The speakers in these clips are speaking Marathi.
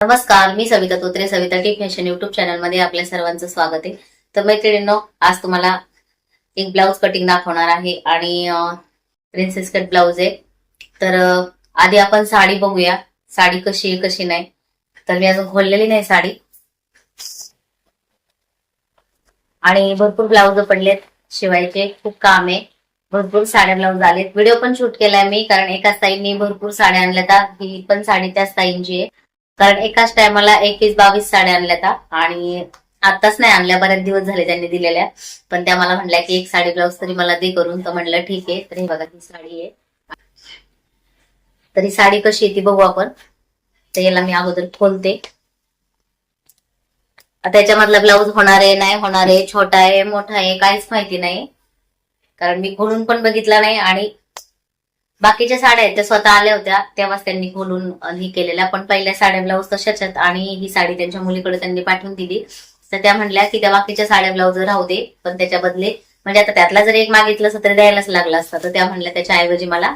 नमस्कार मी Savita Totre Savita T fashion YouTube चॅनलमध्ये आपल्या सर्वांचं स्वागत आहे. तर मैत्रिणींनो आज तुम्हाला एक ब्लाऊज कटिंग दाखवणार आहे आणि प्रिन्सेस कट ब्लाऊज आहे. तर आधी आपण साडी बघूया. साडी कशी आहे कशी नाही. तर मी अजून खोललेली नाही साडी. आणि भरपूर ब्लाऊज पडलेत. शिवायचे खूप काम आहे. भरपूर साड्या ब्लाऊज आलेत. व्हिडिओ पण शूट केलाय मी कारण एका साईडनी भरपूर साड्या आणल्या ही पण साडी त्या साईंची आहे. कारण एकाच टायमाला एकवीस बावीस साड्या आणल्या त्या. आणि आताच नाही आणल्या बऱ्याच दिवस झाले त्यांनी दिलेल्या. पण त्या मला म्हणल्या की एक साडी ब्लाऊज तरी मला दे करून. तर म्हणलं ठीक आहे. तर हे बघा ही साडी आहे. तर ही साडी कशी आहे ती बघू आपण. तर याला मी अगोदर खोलते. त्याच्यामधला ब्लाऊज होणार आहे नाही होणार आहे छोटा आहे मोठा आहे काहीच माहिती नाही. कारण मी खोलून पण बघितला नाही. आणि बाकीच्या साड्या आहेत त्या स्वतः आल्या होत्या तेव्हाच त्यांनी खोलून हे केलेल्या. पण पहिल्या साड्या ब्लाऊज तशाच आहेत आणि ही साडी त्यांच्या मुलीकडे त्यांनी पाठवून दिली. तर त्या म्हणल्या की त्या बाकीच्या साड्या ब्लाऊज राहू दे पण त्याच्या बदले म्हणजे आता त्यातला जर एक मागितलं तर तरी द्यायलाच लागलं असतं. तर त्या म्हणल्या त्याच्या ऐवजी मला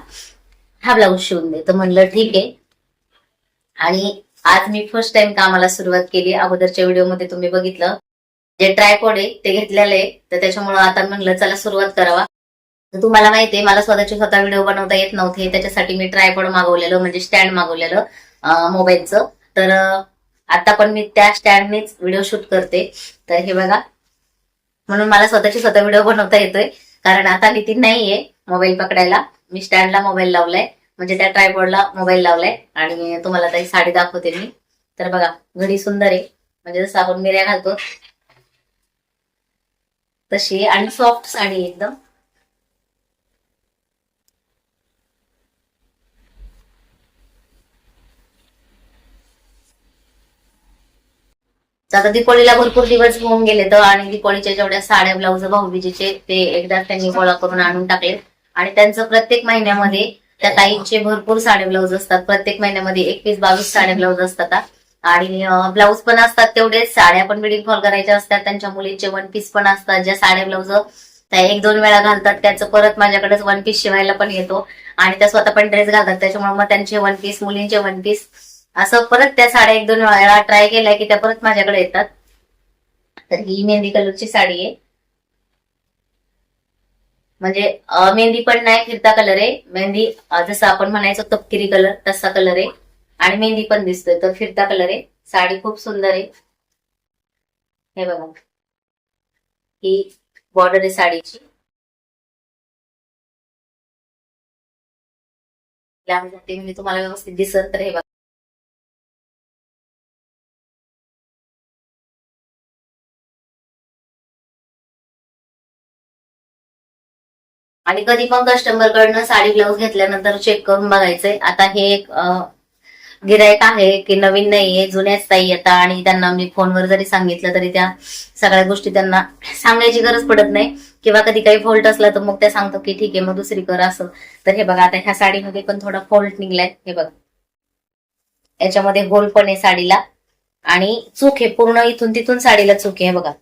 हा ब्लाऊज शिवून दे. तर म्हणलं ठीक आहे. आणि आज मी फर्स्ट टाइम कामाला सुरुवात केली. अगोदरच्या व्हिडिओमध्ये तुम्ही बघितलं. जे ट्रायपॉड आहे ते घेतलेलं आहे. तर त्याच्यामुळे आता म्हणलं चला सुरुवात करावा. तुम्हाला माहितीये मला स्वतःचे स्वतः व्हिडिओ बनवता येत नव्हते. त्याच्यासाठी मी ट्रायपॉड मागवलेलं म्हणजे स्टँड मागवलेलं मोबाईलचं तर आता पण मी त्या स्टँडनेच व्हिडिओ शूट करते. तर हे बघा. म्हणून मला स्वतःची स्वतः व्हिडिओ बनवता येतोय. कारण आता नितीन नाहीये मोबाईल पकडायला. मी स्टँडला मोबाईल लावलाय. म्हणजे त्या ट्रायपॉडला मोबाईल लावलाय. आणि तुम्हाला काही साडी दाखवते मी. तर बघा घडी सुंदर आहे. म्हणजे जसं आपण मिऱ्या घालतो तशी आणि सॉफ्ट साडी एकदम. तर आता दीपावलीला भरपूर दिवस होऊन गेले तर आणि दीपावलीच्या जेवढ्या साड्या ब्लाऊज भाऊबीजेचे ते एकदा त्यांनी गोळा करून आणून टाकले. आणि त्यांचं प्रत्येक महिन्यामध्ये त्या ताईंचे भरपूर साडे ब्लाऊज असतात. प्रत्येक महिन्यामध्ये एकवीस बावीस साडे ब्लाऊज असतात. आणि ब्लाऊज पण असतात तेवढे. साड्या पण बिडिंग फॉल करायच्या असतात. त्यांच्या मुलींचे वन पीस पण असतात. ज्या साड्या ब्लाऊज त्या एक दोन वेळा घालतात त्याचं परत माझ्याकडेच वन पीस शिवायला पण येतो. आणि त्या स्वतः पण ड्रेस घालतात. त्याच्यामुळे मग त्यांचे वन पीस मुलींचे वन पीस असं परत त्या साड्या एक दोन वेळा ट्राय केल्या की त्या परत माझ्याकडे येतात. तर ही मेहंदी कलरची साडी आहे. म्हणजे मेहंदी पण नाही फिरता कलर आहे. मेहंदी जसं आपण म्हणायचो तपकिरी कलर तसा कलर आहे. आणि मेहंदी पण दिसतोय तर फिरता कलर आहे. साडी खूप सुंदर आहे. हे बघा. ही बॉर्डर आहे साडीची. लांब जाते म्हणजे तुम्हाला व्यवस्थित दिसत तर हे बघा. आणि कधी पण कस्टमर कडनं साडी ब्लाऊज घेतल्यानंतर चेक करून बघायचंय. आता हे एक गिरायक आहे की नवीन नाहीये जुन्याच ताई येतात आणि त्यांना मी फोनवर जरी सांगितलं तरी त्या सगळ्या गोष्टी त्यांना सांगायची गरज पडत नाही. किंवा कधी काही फॉल्ट असला तर मग त्या सांगतो की ठीक आहे मग दुसरी कर असं. तर हे बघा आता ह्या साडीमध्ये पण थोडा फॉल्ट निघलाय. हे बघा. याच्यामध्ये होल पण आहे साडीला. आणि चूक आहे पूर्ण इथून तिथून साडीला चूक आहे बघा.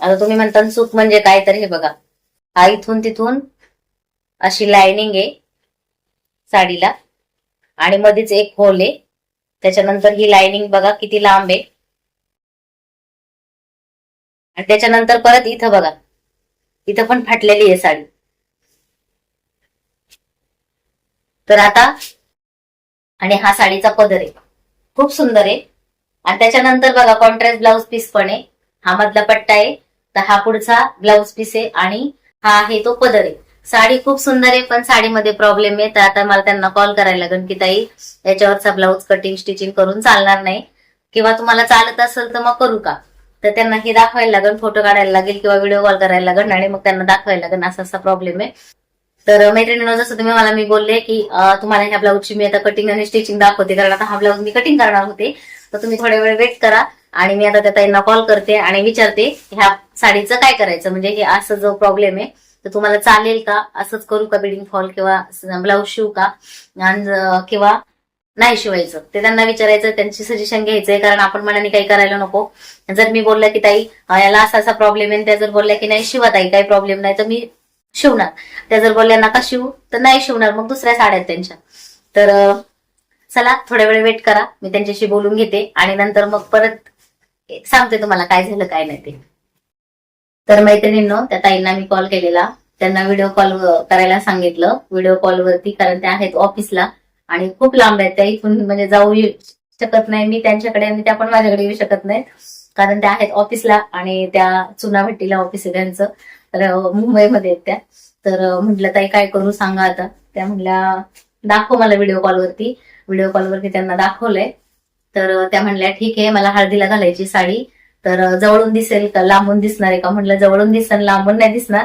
आता तुम्ही म्हणता चूक म्हणजे काय? तर हे बघा. हा इथून तिथून अशी लाइनिंग आहे साडीला. आणि मध्येच एक होल आहे. त्याच्यानंतर ही लाइनिंग बघा किती लांब आहे. आणि त्याच्यानंतर परत इथं बघा. इथं पण फाटलेली आहे साडी. तर आता आणि हा साडीचा पदर आहे. खूप सुंदर आहे. आणि त्याच्यानंतर बघा कॉन्ट्रास्ट ब्लाऊज पीस पण आहे. हा मधला पट्टा आहे. तर हा पुढचा ब्लाऊज पीस आहे. आणि हा आहे तो पदर आहे. साडी खूप सुंदर आहे पण साडीमध्ये प्रॉब्लेम आहे. तर आता मला त्यांना कॉल करायला लागेल की ताई याच्यावरचा ब्लाऊज कटिंग स्टिचिंग करून चालणार नाही. किंवा तुम्हाला चालत असेल तर मग करू का? तर त्यांना हे दाखवायला लागेल फोटो काढायला लागेल किंवा व्हिडिओ कॉल करायला लागेल आणि मग त्यांना दाखवायला लागेल. असा असा प्रॉब्लेम आहे. तर मैत्रिणीनं जसं तुम्ही मला मी बोलले की तुम्हाला ह्या ब्लाऊजची मी आता कटिंग आणि स्टिचिंग दाखवते. कारण आता हा ब्लाऊज मी कटिंग करणार होते. तर तुम्ही थोड्या वेळ वेट करा. आणि मी आता त्या ताईंना कॉल करते आणि विचारते ह्या साडीचं काय करायचं? म्हणजे हे असं जो प्रॉब्लेम आहे तर तुम्हाला चालेल का? असंच करू का बिडिंग फॉल किंवा ब्लाऊज शिवू का? किंवा नाही शिवायचं? ते त्यांना विचारायचं त्यांची सजेशन घ्यायचंय कारण आपण मनाने काही करायला नको. जर मी बोललं की ताई याला असा असा प्रॉब्लेम आहे त्या जर बोलल्या की नाही शिवा ताई काही प्रॉब्लेम नाही तर मी शिवणार. त्या जर बोलल्या नका शिवू तर नाही शिवणार. मग दुसऱ्या साड्या आहेत त्यांच्या. तर चला थोड्या वेळ वेट करा. मी त्यांच्याशी बोलून घेते आणि नंतर मग परत सांगते तुम्हाला काय झालं काय नाही ते. तर मैत्रिणींनो त्या ताईंना मी कॉल केलेला. त्यांना व्हिडिओ कॉल करायला सांगितलं. व्हिडिओ कॉलवरती कारण त्या आहेत ऑफिसला आणि खूप लांब आहेत. त्या इथून म्हणजे जाऊ येऊ शकत नाही. मी त्यांच्याकडे आणि त्या पण माझ्याकडे येऊ शकत नाहीत. कारण त्या आहेत ऑफिसला आणि त्या चुनाभट्टीला ऑफिस आहे त्यांचं. तर मुंबईमध्ये आहेत त्या. तर म्हटलं ताई काय करू सांगा आता. त्या म्हटल्या दाखव मला व्हिडिओ कॉलवरती व्हिडिओ कॉलवरती त्यांना दाखवलंय. तर त्या म्हणल्या ठीक आहे मला हळदीला घालायची साडी. तर जवळून दिसेल का? लांबून दिसणार आहे का? म्हटलं जवळून दिसेल लांबून नाही दिसणार.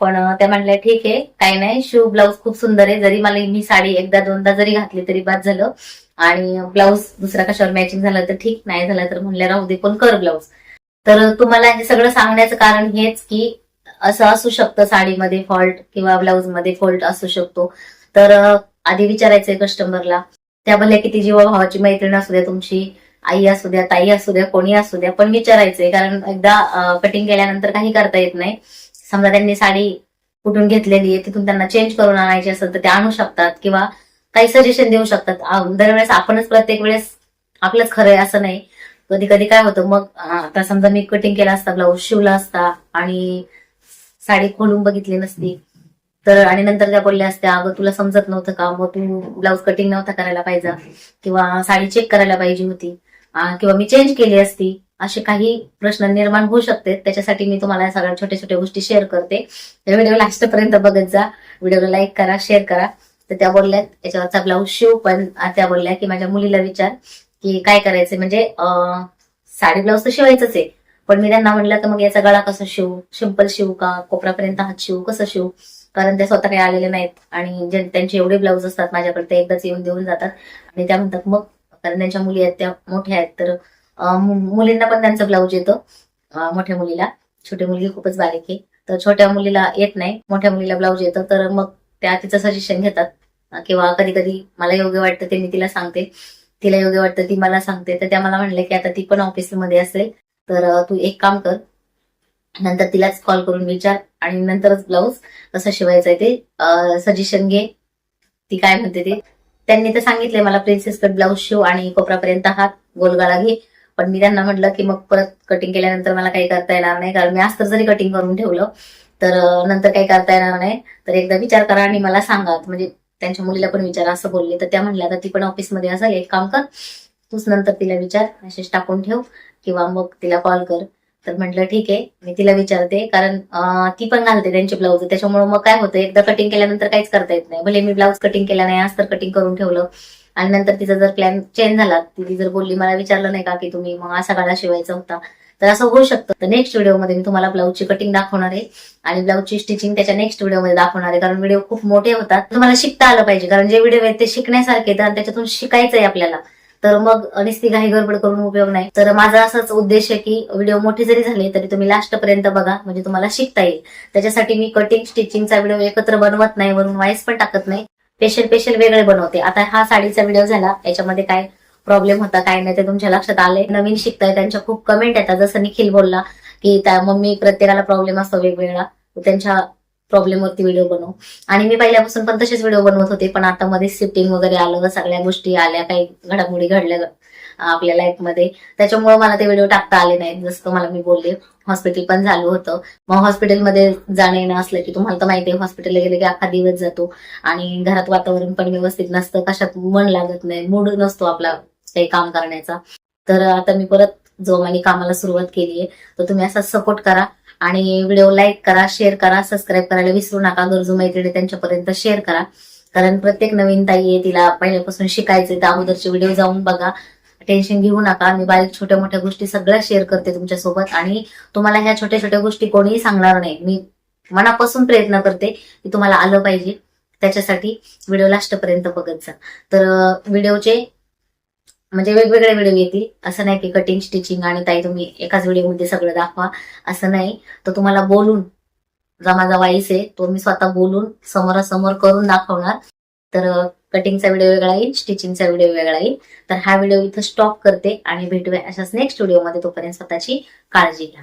पण त्या म्हणल्या ठीक आहे काही नाही शिव ब्लाऊज खूप सुंदर आहे. जरी मला मी साडी एकदा दोनदा जरी घातली तरी बाद झालं. आणि ब्लाऊज दुसरा कशावर मॅचिंग झालं तर ठीक नाही झालं तर म्हणल्या राहू दे पण कर ब्लाऊज. तर तुम्हाला हे सगळं सांगण्याचं कारण हेच की असं असू शकतं साडीमध्ये फॉल्ट किंवा ब्लाऊजमध्ये फॉल्ट असू शकतो. तर आधी विचारायचंय कस्टमरला त्या भले किती जीवभावाची मैत्रीण असू द्या तुमची आई असू द्या ताई असू द्या कोणी असू द्या पण विचारायचंय. कारण एकदा कटिंग केल्यानंतर काही करता येत नाही. समजा त्यांनी साडी कुठून घेतलेली आहे तिथून त्यांना चेंज करून आणायची असेल तर ते आणू शकतात किंवा काही सजेशन देऊ शकतात. दरवेळेस आपणच प्रत्येक वेळेस आपलंच खरं आहे असं नाही. कधी कधी काय होतं मग आता समजा मी कटिंग केला असता ब्लाऊज शिवला असता आणि साडी खोलून बघितली नसती तर आणि नंतर त्या बोलल्या असत्या अगं तुला समजत नव्हतं का? मग तू ब्लाऊज कटिंग नव्हता करायला पाहिजे. किंवा साडी चेक करायला पाहिजे होती. किंवा मी चेंज केली असती. असे काही प्रश्न निर्माण होऊ शकते. त्याच्यासाठी मी तुम्हाला सगळ्या छोट्या छोट्या गोष्टी शेअर करते. तर व्हिडिओ लास्टपर्यंत बघत जा. व्हिडिओला लाईक करा शेअर करा. तर त्या बोलल्यात याच्यावरचा ब्लाऊज शिव पण त्या बोलल्या की माझ्या मुलीला विचार की काय करायचं म्हणजे साडी ब्लाऊज तर शिवायचंच आहे. पण मी त्यांना म्हणलं तर मग याचा गळा कसा शिवू? सिंपल शिवू का? कोपरापर्यंत हात शिवू? कसं शिवू? कारण ते स्वतः काही आलेले नाहीत. आणि जे त्यांचे एवढे ब्लाऊज असतात माझ्याकडे ते एकदाच येऊन देऊन जातात. आणि त्या म्हणतात मग कारण त्यांच्या मुली आहेत त्या मोठ्या आहेत तर मुलींना पण त्यांचं ब्लाऊज येतं मोठ्या मुलीला. छोटी मुलगी खूपच बारीक आहे. तर छोट्या मुलीला येत नाही मोठ्या मुलीला ब्लाऊज येतं. तर मग त्या तिचं सजेशन घेतात. किंवा कधी कधी मला योग्य वाटतं ते मी तिला सांगते. तिला योग्य वाटतं ती मला सांगते. तर त्या मला म्हणले की आता ती पण ऑफिसमध्ये असेल तर तू एक काम कर नंतर तिलाच कॉल करून विचार आणि नंतरच ब्लाऊज कसं शिवायचं आहे ते. सजेशन घे. ती काय म्हणते ते? त्यांनी तर सांगितले मला प्रिन्सेस कट ब्लाऊज शिव आणि कोपरापर्यंत हात गोलगाळा घे. पण मी त्यांना म्हटलं की मग परत कटिंग केल्यानंतर मला काही करता येणार नाही कारण मी अस्तर जरी कटिंग करून ठेवलं तर नंतर काही करता येणार नाही. तर एकदा विचार करा आणि मला सांगा. म्हणजे त्यांच्या मुलीला पण विचारा असं बोलले. तर त्या म्हणल्या आता ती पण ऑफिसमध्ये असेल एक काम कर. तूच नंतर तिला विचार मेसेज टाकून ठेव किंवा मग तिला कॉल कर. तर म्हटलं ठीक आहे मी तिला विचारते. कारण ती पण घालते त्यांचे ब्लाऊज त्याच्यामुळे मग काय होतं एकदा कटिंग केल्यानंतर काहीच करता येत नाही. भले मी ब्लाऊज कटिंग केला नाही आज तर कटिंग करून ठेवलं. आणि नंतर तिचा जर प्लॅन चेंज झाला ती जर बोलली मला विचारलं नाही का की तुम्ही मग असा गाडा शिवायचा होता. तर असं होऊ शकतं. तर नेक्स्ट व्हिडिओमध्ये मी तुम्हाला ब्लाऊजची कटिंग दाखवणार आहे. आणि ब्लाऊजची स्टिचिंग त्याच्या नेक्स्ट व्हिडिओमध्ये दाखवणार आहे. कारण व्हिडिओ खूप मोठे होतात. तुम्हाला शिकता आलं पाहिजे. कारण जे व्हिडिओ आहेत ते शिकण्यासारखे तर त्याच्यातून शिकायचं आहे आपल्याला. तर मग निस्ती घाई गडबड करून उपयोग नाही. तर माझा असाच उद्देश आहे की व्हिडिओ मोठे जरी झाले तरी तुम्ही लास्ट पर्यंत बघा म्हणजे तुम्हाला शिकता येईल. त्याच्यासाठी मी कटिंग स्टिचिंगचा व्हिडिओ एकत्र बनवत नाही वरून वाईस पण टाकत नाही. स्पेशल स्पेशल वेगळे बनवते. आता हा साडीचा व्हिडिओ झाला याच्यामध्ये काय प्रॉब्लेम होता काय नाही ते तुमच्या लक्षात आले नवीन शिकताय त्यांच्या खूप कमेंट येतात. जसं निखिल बोलला की त्या मम्मी प्रत्येकाला प्रॉब्लेम असतो वेगवेगळा. त्यांच्या प्रॉब्लेमवरती व्हिडिओ बनव. आणि मी पहिल्यापासून पण तसेच व्हिडिओ बनवत होते पण आता मध्ये शिफ्टिंग वगैरे आलं सगळ्या गोष्टी आल्या काही घडामोडी घडल्या आपल्या लाईफमध्ये. त्याच्यामुळे मला ते व्हिडिओ टाकता आले नाहीत जसं तुम्हाला मी बोलले. हॉस्पिटल पण झालं होतं. मग हॉस्पिटलमध्ये जाणं येणं असलं की तुम्हाला तर माहिती आहे हॉस्पिटलला गेले की अख्खा दिवस जातो. आणि घरात वातावरण पण व्यवस्थित नसतं कशात मन लागत नाही मूड नसतो आपला काही काम करण्याचा. तर आता मी परत जोमाने कामाला सुरुवात केली आहे तर तुम्ही असा सपोर्ट करा. आणि व्हिडिओ लाईक करा शेअर करा सबस्क्राईब करायला विसरू नका गरजू मैत्रिणी त्यांच्यापर्यंत शेअर करा. कारण प्रत्येक नवीन ताई आहे तिला पहिल्यापासून शिकायचे तर अगोदरचे व्हिडिओ जाऊन बघा. टेन्शन घेऊ नका. मी बारीक छोट्या मोठ्या गोष्टी सगळ्या शेअर करते तुमच्यासोबत. आणि तुम्हाला ह्या छोट्या छोट्या गोष्टी कोणीही सांगणार नाही. मी मनापासून प्रयत्न करते की तुम्हाला आलं पाहिजे. त्याच्यासाठी व्हिडिओ लास्टपर्यंत बघत जा. तर व्हिडिओचे म्हणजे वेगवेगळे व्हिडिओ येतील. असं नाही की कटिंग स्टिचिंग आणि ताई तुम्ही एकाच व्हिडिओमध्ये सगळं दाखवा. असं नाही. तर तुम्हाला बोलून जो माझा वाईस आहे तो मी स्वतः बोलून समोरासमोर करून दाखवणार. तर कटिंगचा व्हिडिओ वेगळा येईल स्टिचिंगचा व्हिडिओ वेगळा येईल. तर हा व्हिडिओ इथं स्टॉप करते आणि भेटूया अशाच नेक्स्ट व्हिडिओमध्ये तोपर्यंत स्वतःची काळजी घ्या.